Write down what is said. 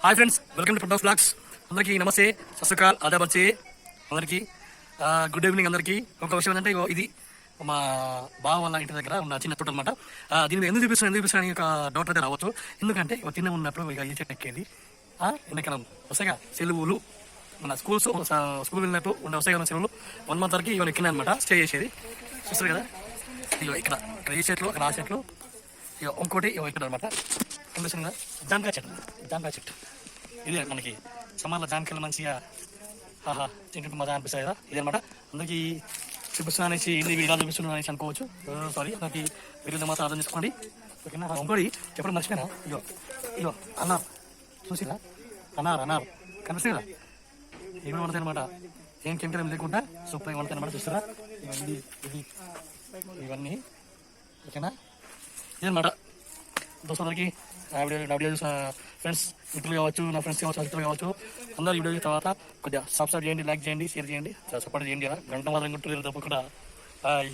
Hi friends welcome to product flax అందరికీ నమస్తే సస్కాల్ ఆదాబచ్చే. అందరికీ గుడ్ ఈవినింగ్ అందరికీ. ఒక విషయం ఏంటంటే ఇది మా బావ వాళ్ళ ఇంటి దగ్గర ఉన్న చిన్న తోట అనమాట దీన్ని ఎందుకు చూపిస్తున్నాను ఎందుకు చూపిస్తున్నాను ఒక డౌట్ అయితే రావచ్చు. ఎందుకంటే తిన్న ఉన్నప్పుడు ఇక ఈ చెట్టు ఎక్కేది. ఆ, ఎండాకాలం వస్తాయిగా సెలవులు మన స్కూల్స్ స్కూల్ వెళ్ళినట్టు ఉండే వస్తాయి కదా సెలవులు. వన్ మంత్ వరకు ఇవన్నీ ఎక్కినాయి అనమాట స్టే చేసేది. చూస్తారు కదా? ఇగో ఇక్కడ ఇక్కడ ఈ చెట్లు అక్కడ ఆ చెట్లు. ఇంకోటి ఇక్కడ అనమాట కండిషన్గా కదా జామకాయ చెట్టు. జామకాయ చెట్టు. ఇది మనకి సమ్మర్లో జామకాయలు మంచిగా ఆహా తింటుంటే మజా అనిపిస్తుంది కదా. ఇది అనమాట అందరికీ చూపిస్తున్నా అనేసి ఇన్ని ఇలా చూపిస్తున్నా అనేసి అనుకోవచ్చు. సారీ అందరికి మీరు మాత్రం అర్థం చేసుకోండి. ఓకేనా? ఇంకోటి చెప్పడం మర్చిపోయినా. ఇగో ఇగో అన్నారు. చూసిరా? అన్నారు అన్నారు. కనిపిస్తుంది కదా ఏమేమి వండుతాయి అనమాట ఏం కెమికల్ ఏం లేకుండా సూపర్గా వండుతాయి అనమాట చూస్తారా ఇవన్నీ ఇది ఇవన్నీ. ఓకేనా? ఇదన్నమాట దోస్తులకి నా వీడియో నా వీడియో చూసిన ఫ్రెండ్స్ మిత్రులు కావచ్చు నా ఫ్రెండ్స్ కావచ్చు మిత్రులు కావచ్చు అందరూ వీడియో తర్వాత కొద్దిగా సబ్స్క్రైబ్ చేయండి లైక్ చేయండి షేర్ చేయండి సపోర్ట్ చేయండి కదా గంట మాత్రం గుర్తు తప్పకుండా. బాయ్